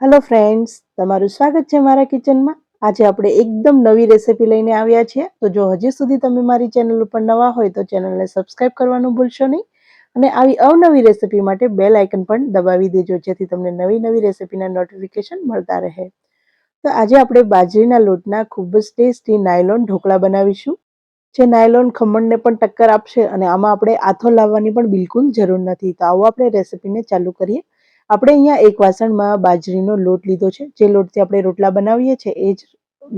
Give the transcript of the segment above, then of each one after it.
Hello friends તમારું સ્વાગત છે મારા કિચનમાં આજે આપણે એકદમ નવી રેસિપી લઈને આવ્યા છીએ. તો જો હજી સુધી તમે મારી ચેનલ ઉપર નવા હોય તો ચેનલને સબસ્ક્રાઇબ કરવાનું ભૂલશો નહીં. અને આવી અવનવી રેસિપી માટે બેલ આઇકન પણ દબાવી દેજો, જેથી તમને નવી નવી રેસિપીના નોટિફિકેશન મળતા રહે. તો આજે આપણે બાજરીના લોટના ખૂબ જ ટેસ્ટી નાયલોન ઢોકળા બનાવીશું. જે નાયલોન ખમણને પણ ટક્કર આપશે અને આમાં આપણે આથો લાવવાની પણ બિલકુલ જરૂર નથી. તો આવો આપણે રેસિપીને ચાલુ કરીએ. આપણે અહીંયા એક વાસણમાં બાજરીનો લોટ લીધો છે. જે લોટથી આપણે રોટલા બનાવીએ છીએ, એ જ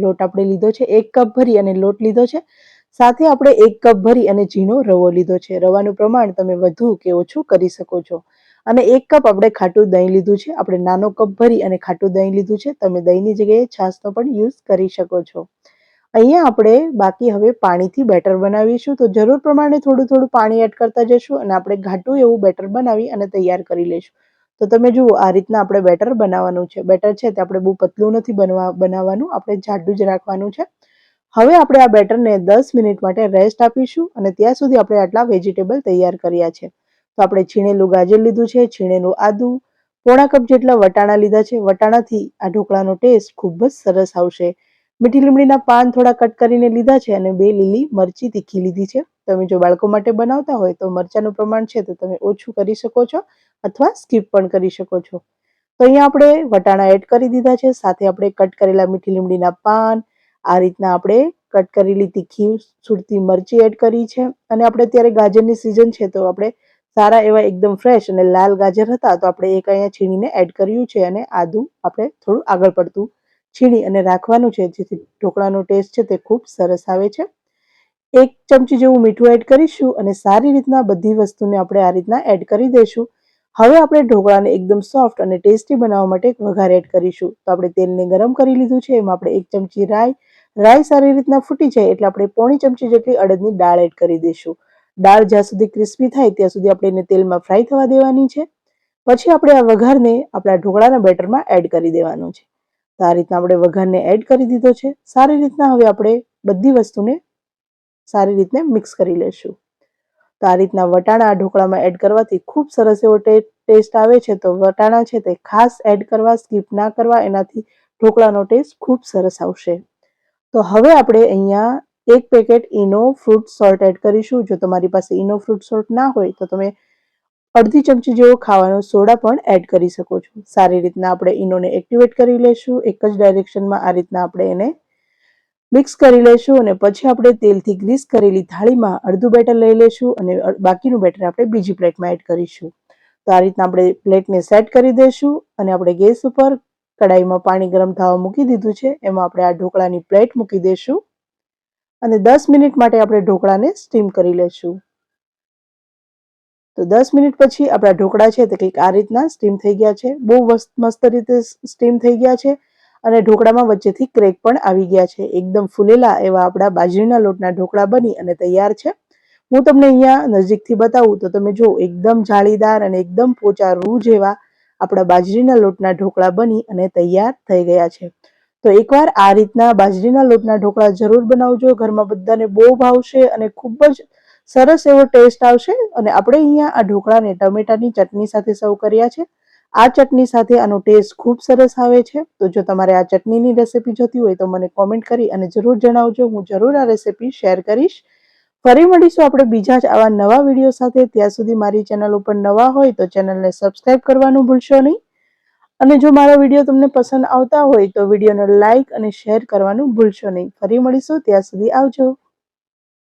લોટ આપણે લીધો છે. એક કપ ભરી અને લોટ લીધો છે. સાથે આપણે એક કપ ભરી અને ઝીણો રવો લીધો છે. રવાનું પ્રમાણ તમે વધુ કે ઓછું કરી શકો છો. અને એક કપ આપણે ખાટું દહીં લીધું છે. આપણે નાનો કપ ભરી અને ખાટું દહીં લીધું છે. તમે દહીંની જગ્યાએ છાશનો પણ યુઝ કરી શકો છો. અહીંયા આપણે બાકી હવે પાણીથી બેટર બનાવીશું. તો જરૂર પ્રમાણે થોડું થોડું પાણી એડ કરતા જશું અને આપણે ઘાટું એવું બેટર બનાવી અને તૈયાર કરી લઈશું. તો તમે જુઓ, આ રીતના આપણે બેટર બનાવવાનું છે. બેટર છે તે આપણે બહુ પતલું નથી બનવા, બનાવવાનું, આપણે જાડું જ રાખવાનું છે. હવે આપણે આ બેટરને દસ મિનિટ માટે રેસ્ટ આપીશું અને ત્યાં સુધી આપણે આટલા વેજીટેબલ તૈયાર કર્યા છે. તો આપણે છીણેલું ગાજર લીધું છે, છીણેલું આદું, પોણા કપ જેટલા વટાણા લીધા છે. વટાણાથી આ ઢોકળાનો ટેસ્ટ ખૂબ જ સરસ આવશે. મીઠી લીમડીના પાન થોડા કટ કરીને લીધા છે અને બે લીલી મરચી તીખી લીધી છે. તમે જો બાળકો માટે બનાવતા હોય તો મરચાનું પ્રમાણ છે તો તમે ઓછું કરી શકો છો અથવા સ્કીપ પણ કરી શકો છો. તો અહીંયા આપણે વટાણા એડ કરી દીધા છે. સાથે આપણે કટ કરેલા મીઠી લીમડીના પાન, આ રીતના આપણે કટ કરેલી તીખી સુરતી મરચી એડ કરી છે. અને આપણે અત્યારે ગાજરની સિઝન છે તો આપણે સારા એવા એકદમ ફ્રેશ અને લાલ ગાજર હતા તો આપણે એક અહીંયા છીણીને એડ કર્યું છે અને આદું આપણે થોડું આગળ પડતું છીણી અને રાખવાનું છે, જેથી ઢોકળાનો ટેસ્ટ છે તે ખૂબ સરસ આવે છે. એક ચમચી જેવું મીઠું એડ કરીશું અને સારી રીતના બધી વસ્તુને આપણે આ રીતના એડ કરી દઈશું. હવે આપણે ઢોકળાને એકદમ સોફ્ટ અને ટેસ્ટી બનાવવા માટે એક વઘાર એડ કરીશું. તો આપણે તેલને ગરમ કરી લીધું છે, એમાં આપણે એક ચમચી રાઈ રાઈ સારી રીતના ફૂટી જાય એટલે આપણે પોણી ચમચી જેટલી અડદની દાળ એડ કરી દઈશું. દાળ જ્યાં સુધી ક્રિસ્પી થાય ત્યાં સુધી આપણે એને તેલમાં ફ્રાય થવા દેવાની છે. પછી આપણે આ વઘારને આપણા ઢોકળાના બેટરમાં એડ કરી દેવાનું છે. તો આ રીતના આપણે વઘારને એડ કરી દીધો છે. સારી રીતના હવે આપણે બધી વસ્તુને સારી રીતને મિક્સ કરી લેશું. તો આ રીતના વટાણા ઢોકળામાં એડ કરવાથી ખૂબ સરસ એવો ટેસ્ટ આવે છે. તો વટાણા છે તે ખાસ એડ કરવા સ્કીપ ના કરવા, એનાથી ઢોકળાનો ટેસ્ટ ખૂબ સરસ આવશે. તો હવે આપણે અહીંયા એક packet Eno fruit salt add કરીશું. જો તમારી પાસે ઇનો ફ્રૂટ સોલ્ટ ના હોય તો તમે અડધી ચમચી જેવો ખાવાનો સોડા પણ એડ કરી શકો છો. સારી રીતના આપણે ઈનોને એક્ટિવેટ કરી લેશું. એક જ ડાયરેક્શનમાં આ રીતના આપણે એને મિક્સ કરી લેશું અને પછી આપણે તેલથી ગ્રીસ કરેલી થાળીમાં અડધું બેટર લઈ લેશું અને બાકીનું બેટર આપણે બીજી પ્લેટમાં એડ કરીશું. તો આ રીતના આપણે પ્લેટને સેટ કરી દઈશું અને આપણે ગેસ ઉપર કડાઈમાં પાણી ગરમ થવા મૂકી દીધું છે. એમાં આપણે આ ઢોકળાની પ્લેટ મૂકી દઈશું અને દસ મિનિટ માટે આપણે ઢોકળાને સ્ટીમ કરી લેશું. તો દસ મિનિટ પછી આપણા ઢોકળા છે તે કંઈક આ રીતના સ્ટીમ થઈ ગયા છે. બહુ મસ્ત રીતે સ્ટીમ થઈ ગયા છે અને ઢોકળામાં વચ્ચેથી ક્રેક પણ આવી ગયા છે. એકદમ ફૂલેલા એવા આપણા બાજરીના લોટના ઢોકળા બની અને તૈયાર છે. હું તમને અહીંયા નજીકથી બતાવું તો તમે જો એકદમ જાળીદાર અને એકદમ પોચા રૂ જેવા આપણા બાજરીના લોટના ઢોકળા બની અને તૈયાર થઈ ગયા છે. તો એકવાર આ રીતના બાજરીના લોટના ઢોકળા જરૂર બનાવજો. ઘરમાં બધાને બહુ ભાવશે અને ખૂબ જ સરસ એવો ટેસ્ટ આવશે અને આપણે અહીંયા આ ઢોકળાને ટમેટાની ચટણી સાથે સર્વ કર્યા છે. આ ચટણી સાથે આનો ટેસ્ટ ખૂબ સરસ આવે છે. તો જો તમારે આ ચટણીની રેસિપી જોતી હોય તો મને કોમેન્ટ કરી અને જરૂર જણાવજો. હું જરૂર આ રેસીપી શેર કરીશ. ફરી મળીશું આપણે બીજા જ આવા નવા વીડિયો સાથે. ત્યાં સુધી મારી ચેનલ ઉપર નવા હોય તો ચેનલને સબસ્ક્રાઈબ કરવાનું ભૂલશો નહીં. અને જો મારા વીડિયો તમને પસંદ આવતા હોય તો વિડીયોને લાઇક અને શેર કરવાનું ભૂલશો નહીં. ફરી મળીશું. ત્યાં સુધી આવજો.